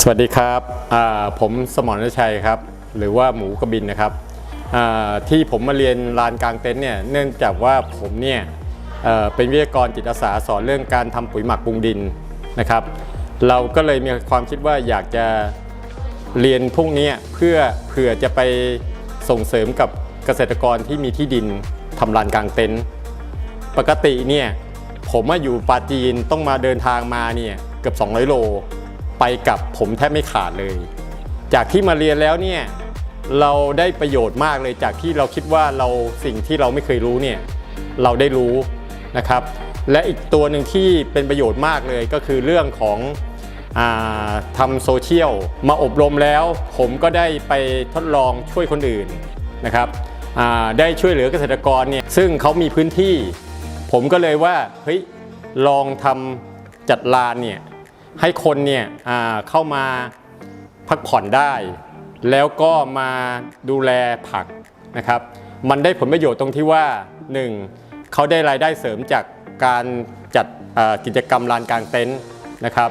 สวัสดีครับผมสมรณชัยครับหรือว่าหมูกระบินนะครับที่ผมมาเรียนลานกลางเต็นท์เนี่ยเนื่องจากว่าผมเนี่ยเเป็นวิทยากรจิตอาสาสอนเรื่องการทำปุ๋ยหมักปรุงดินนะครับ เราก็เลยมีความคิดว่าอยากจะเรียนพวกนี้เพื่อเผื่อจะไปส่งเสริมกับเกษตรกรที่มีที่ดินทำลานกลางเต็นท์ปกติเนี่ยผมมาอยู่ปาจีนต้องมาเดินทางมาเนี่ยเกือบ 200 โล ไปกับผมแทบไม่ขาดเลย จากที่มาเรียนแล้วเนี่ยเราได้ประโยชน์มากเลยจากที่เราคิดว่าเราสิ่งที่เราไม่เคยรู้เนี่ยเราได้รู้นะครับ และอีกตัวหนึ่งที่เป็นประโยชน์มากเลยก็คือเรื่องของอทำโซเชียลมาอบรมแล้ว ผมก็ได้ไปทดลองช่วยคนอื่นนะครับได้ช่วยเหลือเกษตรกรเนี่ยซึ่งเขามีพื้นที่ ผมก็เลยว่าเฮ้ยลองทำจัดลานเนี่ย ให้คนเนี่ยเข้ามาพักผ่อนได้ แล้วก็มาดูแลผักนะครับ มันได้ผลประโยชน์ตรงที่ว่า 1. เขาได้รายได้เสริมจากการจัดกิจกรรมลานกลางเต็นท์นะครับ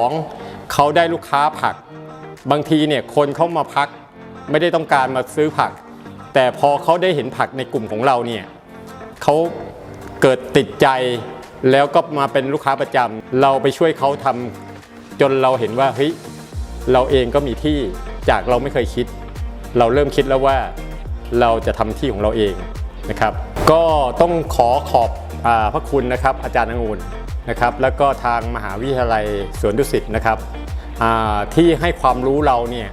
2. เขาได้ลูกค้าผัก บางทีเนี่ยคนเข้ามาพักไม่ได้ต้องการมาซื้อผัก แต่พอเขาได้เห็นผักในกลุ่มของเราเนี่ยเขาเกิดติดใจ แล้วก็มาเป็นลูกค้าประจำเราไปช่วยเขาทำจนเราเห็นว่าเฮ้ยเราเองก็มีที่จากเราไม่เคยคิด เราเริ่มคิดแล้วว่าเราจะทำที่ของเราเองนะครับ ก็ต้องขอขอบอพระคุณนะครับ อาจารย์องุ่นนะครับ แล้วก็ทางมหาวิทยาลัยสวนดุสิตนะครับที่ให้ความรู้เราเนี่ย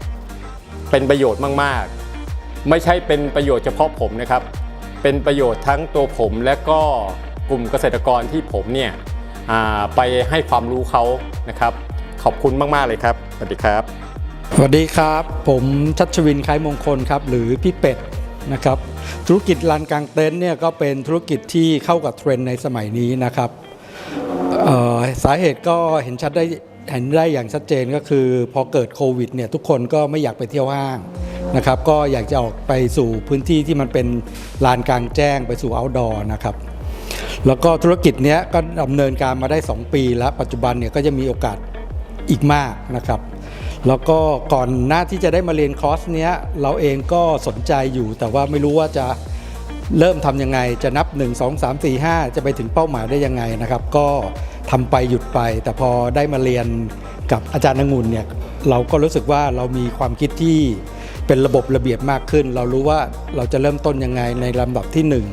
เป็นประโยชน์มากๆ ไม่ใช่เป็นประโยชน์เฉพาะผมนะครับ เป็นประโยชน์ทั้งตัวผมและก็ กลุ่มเกษตรกรที่ผมเนี่ยไปให้ความรู้เขานะครับ ขอบคุณมาก ๆ เลยครับ สวัสดีครับ สวัสดีครับ ผมชัชวินคล้ายมงคลครับ หรือพี่เป็ดนะครับ ธุรกิจลานกลางเต็นท์เนี่ยก็เป็นธุรกิจที่เข้ากับเทรนด์ในสมัยนี้นะครับสาเหตุก็เห็นชัดได้เห็นได้อย่างชัดเจนก็คือ พอเกิดโควิดเนี่ยทุกคนก็ไม่อยากไปเที่ยวห้างนะครับ ก็อยากจะออกไปสู่พื้นที่ที่มันเป็นลานกลางแจ้งไปสู่ outdoor นะครับ แล้วก็ธุรกิจเนี้ยก็ดำเนินการมาได้ 2 ปี แล้วปัจจุบันเนี่ยก็จะมีโอกาสอีกมากนะครับ แล้วก็ก่อนหน้าที่จะได้มาเรียนคอร์สเนี้ยเราเองก็สนใจอยู่ แต่ว่าไม่รู้ว่าจะเริ่มทำยังไงจะนับ 1 2 3 4 5 จะไปถึงเป้าหมายได้ยังไงนะครับ ก็ทำไปหยุดไป แต่พอได้มาเรียนกับอาจารย์นงุนเนี่ยเราก็รู้สึกว่าเรามีความคิดที่เป็นระบบระเบียบมากขึ้น เรารู้ว่าเราจะเริ่มต้นยังไงในลำดับที่หนึ่ง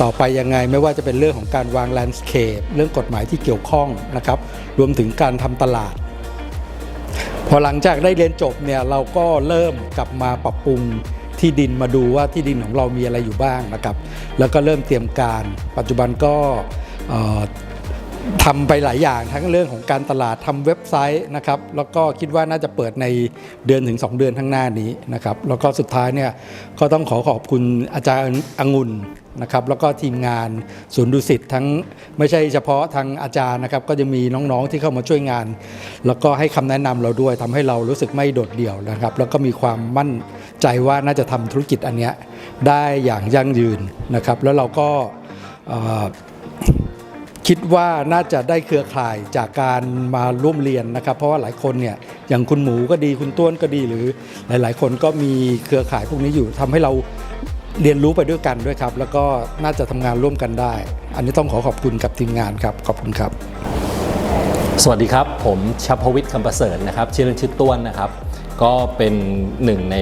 ต่อไปยังไงไม่ว่าจะเป็นเรื่องของการวางแลนด์สเคปเรื่องกฎหมายที่เกี่ยวข้องนะครับรวมถึงการทำตลาด พอหลังจากได้เรียนจบเนี่ยเราก็เริ่มกลับมาปรับปรุงที่ดินมาดูว่าที่ดินของเรามีอะไรอยู่บ้างนะครับ แล้วก็เริ่มเตรียมการ ปัจจุบันก็ ทำไปหลายอย่างทั้งเรื่องของการตลาดทำเว็บไซต์นะครับแล้วก็คิดว่าน่าจะเปิดในเดือนถึง 2 เดือนข้างหน้านี้นะครับแล้วก็สุดท้ายเนี่ยก็ต้องขอขอบคุณอาจารย์องุ่นนะครับแล้วก็ทีมงานศูนย์ดุสิตทั้งไม่ใช่เฉพาะทางอาจารย์นะครับก็จะมีน้องๆที่เข้ามาช่วยงาน แล้วก็ให้คำแนะนำเราด้วยทำให้เรารู้สึกไม่โดดเดี่ยวนะครับ แล้วก็มีความมั่นใจว่าน่าจะทำธุรกิจอันเนี้ยได้อย่างยั่งยืนนะครับแล้วเราก็ คิดว่าน่าจะได้เครือข่ายจากการมาร่วมเรียนนะครับ เพราะว่าหลายคนเนี่ยอย่างคุณหมูก็ดีคุณต้วนก็ดีหรือหลาย ๆ คนก็มีเครือข่ายพวกนี้อยู่ทำให้เราเรียนรู้ไปด้วยกันด้วยครับ แล้วก็น่าจะทำงานร่วมกันได้ อันนี้ต้องขอขอบคุณกับทีมงานครับขอบคุณครับ สวัสดีครับ ผมชัพวิทย์คำประเสริฐนะครับชื่อเล่นชื่อต้วนนะครับ ก็เป็นหนึ่งใน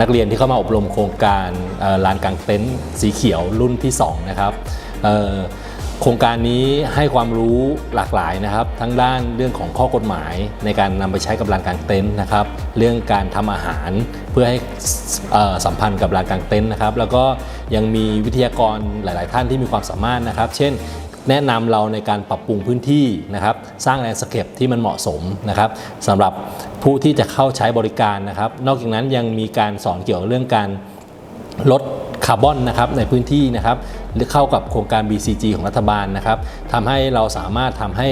นักเรียนที่เข้ามาอบรมโครงการลานกลางเต็นท์สีเขียวรุ่นที่2นะครับเอ่อ โครงการนี้ให้ความรู้หลากหลายนะครับ ทั้งด้านเรื่องของข้อกฎหมายในการนำไปใช้กับลานกลางเต็นท์นะครับ เรื่องการทำอาหารเพื่อให้สัมพันธ์กับลานกลางเต็นท์นะครับ แล้วก็ยังมีวิทยากรหลาย ๆ ท่านที่มีความสามารถนะครับ เช่นแนะนำเราในการปรับปรุงพื้นที่นะครับ สร้างแลนด์สเคปที่มันเหมาะสมนะครับสำหรับผู้ที่จะเข้าใช้บริการนะครับ นอกจากนั้นยังมีการสอนเกี่ยวกับเรื่องการลด คาร์บอนนะครับในพื้นที่นะครับหรือเข้ากับโครงการ BCG ของรัฐบาลนะครับทำให้เราสามารถทำให้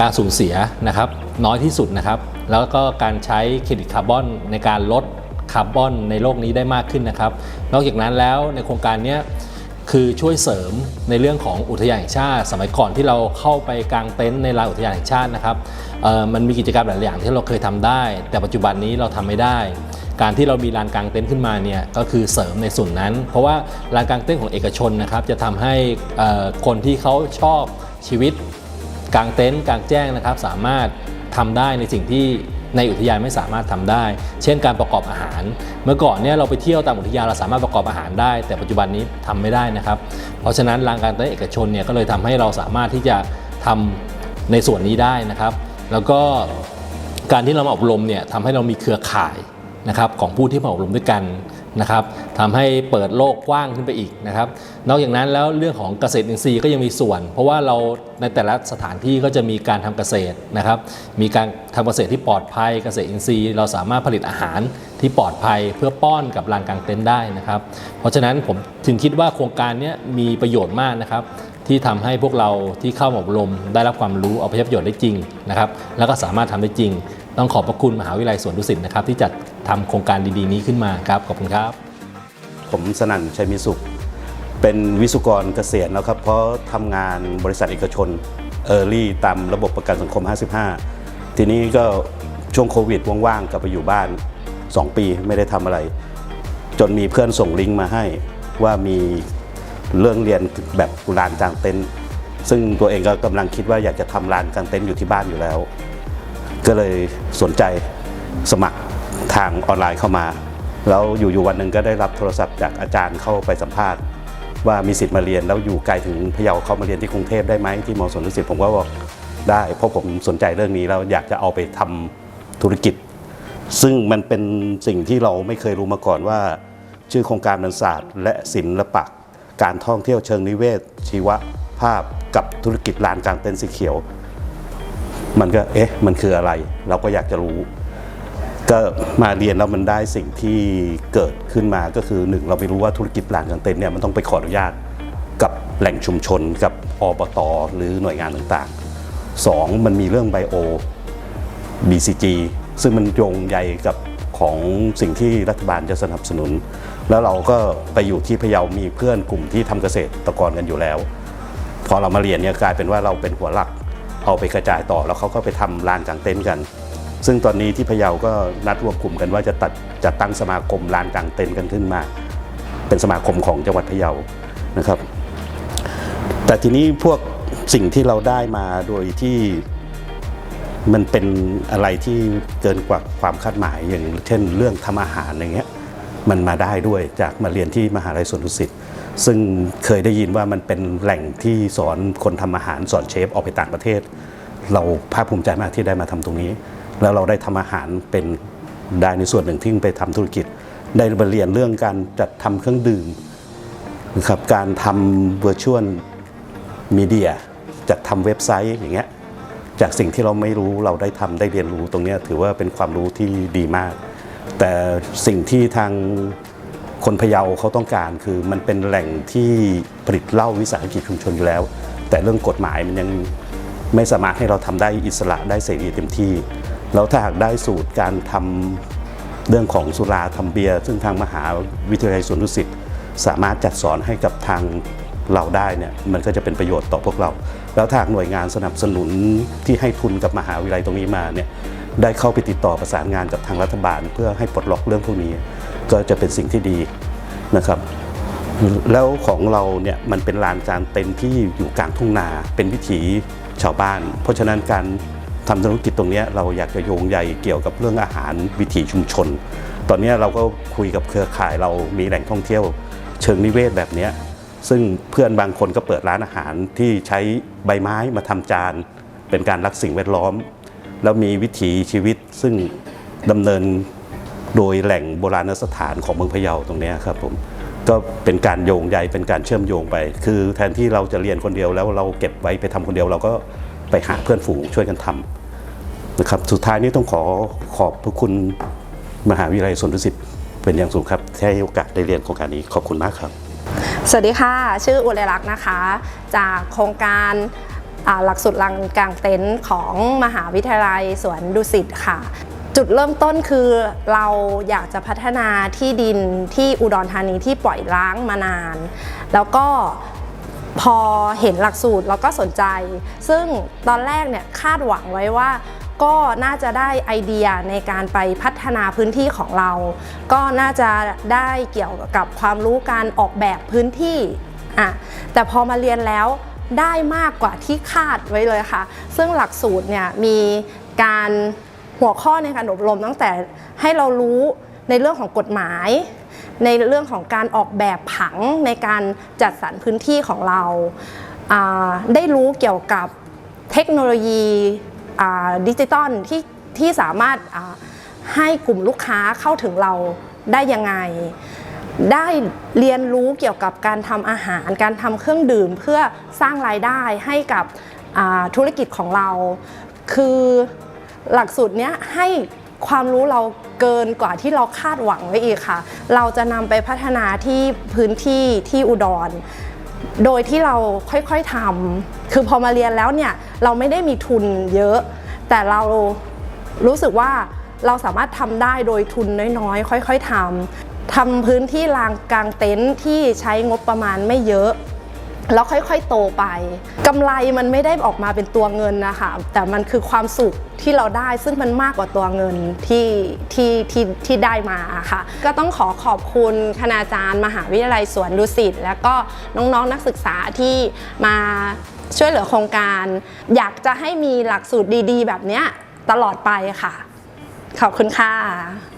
การสูญเสียนะครับน้อยที่สุดนะครับ แล้วก็การใช้เครดิตคาร์บอนในการลดคาร์บอนในโลกนี้ได้มากขึ้นนะครับ นอกจากนั้นแล้วในโครงการนี้คือช่วยเสริมในเรื่องของอุทยานแห่งชาติ สมัยก่อนที่เราเข้าไปกางเต็นท์ในลานอุทยานแห่งชาตินะครับมันมีกิจกรรมหลายอย่างที่เราเคยทำได้ แต่ปัจจุบันนี้เราทำไม่ได้ การที่เรามีลานกางเต็นท์ขึ้นมาเนี่ยก็คือเสริมในส่วนนั้น เพราะว่าลานกางเต็นท์ของเอกชนนะครับจะทำให้คนที่เขาชอบชีวิตกางเต็นท์กางแจ้งนะครับ สามารถทำได้ในสิ่งที่ในอุทยานไม่สามารถทำได้ เช่นการประกอบอาหาร เมื่อก่อนเนี่ยเราไปเที่ยวตามอุทยานเราสามารถประกอบอาหารได้ แต่ปัจจุบันนี้ทำไม่ได้นะครับ เพราะฉะนั้นลานกางเต็นท์เอกชนเนี่ยก็เลยทำให้เราสามารถที่จะทำในส่วนนี้ได้นะครับ แล้วก็การที่เรามาอบรมเนี่ยทำให้เรามีเครือข่าย นะครับของผู้ที่มาอบรมด้วยกันนะครับทำให้เปิดโลกกว้างขึ้นไปอีกนะครับ นอกจากนั้นแล้วเรื่องของเกษตรอินทรีย์ก็ยังมีส่วน เพราะว่าเราในแต่ละสถานที่ก็จะมีการทำเกษตรนะครับ มีการทำเกษตรที่ปลอดภัย เกษตรอินทรีย์ เราสามารถผลิตอาหารที่ปลอดภัยเพื่อป้อนกับลานกลางเต็นท์ได้นะครับ เพราะฉะนั้นผมถึงคิดว่าโครงการนี้มีประโยชน์มากนะครับที่ทำให้พวกเราที่เข้ามาอบรมได้รับความรู้เอาไปใช้ประโยชน์ได้จริงนะครับ แล้วก็สามารถทำได้จริง ต้องขอบพระคุณมหาวิทยาลัยสวนดุสิตนะครับที่จัด ทำโครงการดีๆ นี้ขึ้นมาครับ ขอบคุณครับ ผมสนั่นชัยมีสุข เป็นวิศวกรเกษียณแล้วครับ เพราะทำงานบริษัทเอกชนเออร์ลี่ตามระบบประกันสังคม 55 ทีนี้ก็ช่วงโควิดว่างๆกลับไปอยู่บ้าน 2 ปีไม่ได้ทำอะไร จนมีเพื่อนส่งลิงก์มาให้ว่ามีเรื่องเรียนแบบลานกลางเต็นท์ซึ่งตัวเองก็กำลังคิดว่าอยากจะทำลานกลางเต็นท์อยู่ที่บ้านอยู่แล้ว ก็เลยสนใจสมัคร ทางออนไลน์เข้ามา แล้วอยู่ๆวันหนึ่งก็ได้รับโทรศัพท์จากอาจารย์เข้าไปสัมภาษณ์ ว่ามีสิทธิ์มาเรียนแล้วอยู่ไกลถึงพะเยาเข้ามาเรียนที่กรุงเทพได้ไหมที่มอสวนดุสิตผมก็บอกได้ เพราะผมสนใจเรื่องนี้แล้วอยากจะเอาไปทำธุรกิจ ซึ่งมันเป็นสิ่งที่เราไม่เคยรู้มาก่อนว่า ชื่อโครงการบรรศาสตร์ และศิลปะการท่องเที่ยวเชิงนิเวศ ชีวภาพกับธุรกิจลานกลางเต็นท์สีเขียว มันก็เอ๊ะมันคืออะไร เราก็อยากจะรู้ ก็มาเรียนแล้วมันได้สิ่งที่เกิดขึ้นมาก็คือหนึ่งเราไม่รู้ว่าธุรกิจลานกางเต็นท์เนี่ยมันต้องไปขออนุญาตกับแหล่งชุมชนกับอบตหรือหน่วยงานต่างๆสองมันมีเรื่องไบโอ BCG ซึ่งมันโยงใยกับของสิ่งที่รัฐบาลจะสนับสนุน แล้วเราก็ไปอยู่ที่พะเยามีเพื่อนกลุ่มที่ทำเกษตรกรกันอยู่แล้ว พอเรามาเรียนเนี่ยกลายเป็นว่าเราเป็นหัวหลักเอาไปกระจายต่อแล้วเขาก็ไปทำลานกลางเต็นท์กัน ซึ่งตอนนี้ที่พะเยาก็นัดรวมกลุ่มกันว่าจะตัดจะตั้งสมาคมลานกลางเต็นท์กันขึ้นมา เป็นสมาคมของจังหวัดพะเยานะครับ แต่ทีนี้พวกสิ่งที่เราได้มาโดยที่มันเป็นอะไรที่เกินกว่าความคาดหมายอย่างเช่นเรื่องทำอาหารอย่างเงี้ยมันมาได้ด้วยจากมาเรียนที่มหาลัยสวนดุสิตซึ่งเคยได้ยินว่ามันเป็นแหล่งที่สอนคนทำอาหารสอนเชฟออกไปต่างประเทศ เราภาคภูมิใจมากที่ได้มาทำตรงนี้ แล้วเราได้ทำอาหารเป็นได้ในส่วนหนึ่งที่ไปทำธุรกิจ ได้มาเรียนเรื่องการจัดทำเครื่องดื่มนะครับการทำ virtual มีเดียจัดทำเว็บไซต์อย่างเงี้ยจากสิ่งที่เราไม่รู้เราได้ทำได้เรียนรู้ตรงนี้ถือว่าเป็นความรู้ที่ดีมาก แต่สิ่งที่ทางคนพะเยาเขาต้องการคือมันเป็นแหล่งที่ผลิตเหล้าวิสาหกิจชุมชนอยู่แล้ว แต่เรื่องกฎหมายมันยังไม่สามารถให้เราทำได้อิสระได้เสรีเต็มที่ แล้วถ้าหากได้สูตรการทำเรื่องของสุราทำเบียร์ซึ่งทางมหาวิทยาลัยสวนดุสิตสามารถจัดสอนให้กับทางเราได้เนี่ยมันก็จะเป็นประโยชน์ต่อพวกเรา แล้วถ้าหากหน่วยงานสนับสนุนที่ให้ทุนกับมหาวิทยาลัยตรงนี้มาเนี่ยได้เข้าไปติดต่อประสานงานกับทางรัฐบาล เพื่อให้ปลดล็อกเรื่องพวกนี้ ก็จะเป็นสิ่งที่ดีนะครับ แล้วของเราเนี่ยมันเป็นลานการเต็นที่อยู่กลางทุ่งนาเป็นวิถีชาวบ้าน เพราะฉะนั้นการ ทำธุรกิจตรงนี้เราอยากจะโยงใยเกี่ยวกับเรื่องอาหารวิถีชุมชน ตอนนี้เราก็คุยกับเครือข่ายเรามีแหล่งท่องเที่ยว เชิงนิเวศแบบนี้ซึ่งเพื่อนบางคนก็เปิดร้านอาหารที่ใช้ใบไม้มาทำจาน เป็นการรักสิ่งแวดล้อม แล้วมีวิถีชีวิตซึ่งดำเนินโดยแหล่งโบราณสถานของเมืองพะเยาตรงนี้ครับผมก็เป็นการโยงใยเป็นการเชื่อมโยงไป คือแทนที่เราจะเรียนคนเดียวแล้วเราเก็บไว้ไปทำคนเดียวเราก็ไปหาเพื่อนฝูงช่วยกันทำ นะครับสุดท้ายนี้ต้องขอขอบพระคุณมหาวิทยาลัยสวนดุสิตเป็นอย่างสูงครับที่ให้โอกาสได้เรียนโครงการนี้ขอบคุณมากครับ สวัสดีค่ะ ชื่ออุไรลักษ์นะคะ จากโครงการหลักสูตรลังกลางเต็นท์ของมหาวิทยาลัยสวนดุสิตค่ะ จุดเริ่มต้นคือเราอยากจะพัฒนาที่ดินที่อุดรธานีที่ปล่อยร้างมานาน แล้วก็พอเห็นหลักสูตรเราก็สนใจ ซึ่งตอนแรกเนี่ยคาดหวังไว้ว่า ก็น่าจะได้ไอเดียในการไปพัฒนาพื้นที่ของเรา ก็น่าจะได้เกี่ยวกับความรู้การออกแบบพื้นที่อะแต่พอมาเรียนแล้วได้มากกว่าที่คาดไว้เลยค่ะ ซึ่งหลักสูตรเนี่ยมีการหัวข้อในการอบรมตั้งแต่ให้เรารู้ในเรื่องของกฎหมาย ในเรื่องของการออกแบบผังในการจัดสรรพื้นที่ของเรา ได้รู้เกี่ยวกับเทคโนโลยี ดิจิตอลที่ที่สามารถให้กลุ่มลูกค้าเข้าถึงเราได้ยังไง ได้เรียนรู้เกี่ยวกับการทำอาหาร การทำเครื่องดื่มเพื่อสร้างรายได้ให้กับธุรกิจของเรา คือหลักสูตรนี้ให้ความรู้เราเกินกว่าที่เราคาดหวังไว้อีกค่ะ เราจะนำไปพัฒนาที่พื้นที่ที่อุดร โดยที่เราค่อยๆทำคือพอมาเรียนแล้วเนี่ยเราไม่ได้มีทุนเยอะ แต่เรารู้สึกว่าเราสามารถทำได้โดยทุนน้อยๆ ค่อยๆทำทำพื้นที่ลางกลางเต็นท์ที่ใช้งบประมาณไม่เยอะ แล้วค่อยๆโตไปกำไรมันไม่ได้ออกมาเป็นตัวเงินนะคะ แต่มันคือความสุขที่เราได้ซึ่งมันมากกว่าตัวเงินที่ที่ที่ที่ได้มาค่ะ ก็ต้องขอขอบคุณคณาจารย์ มหาวิทยาลัยสวนดุสิตแล้วก็น้องๆนนักศึกษาที่มาช่วยเหลือโครงการ อยากจะให้มีหลักสูตรดี ๆ แบบเนี้ยตลอดไปค่ะ ขอบคุณค่ะ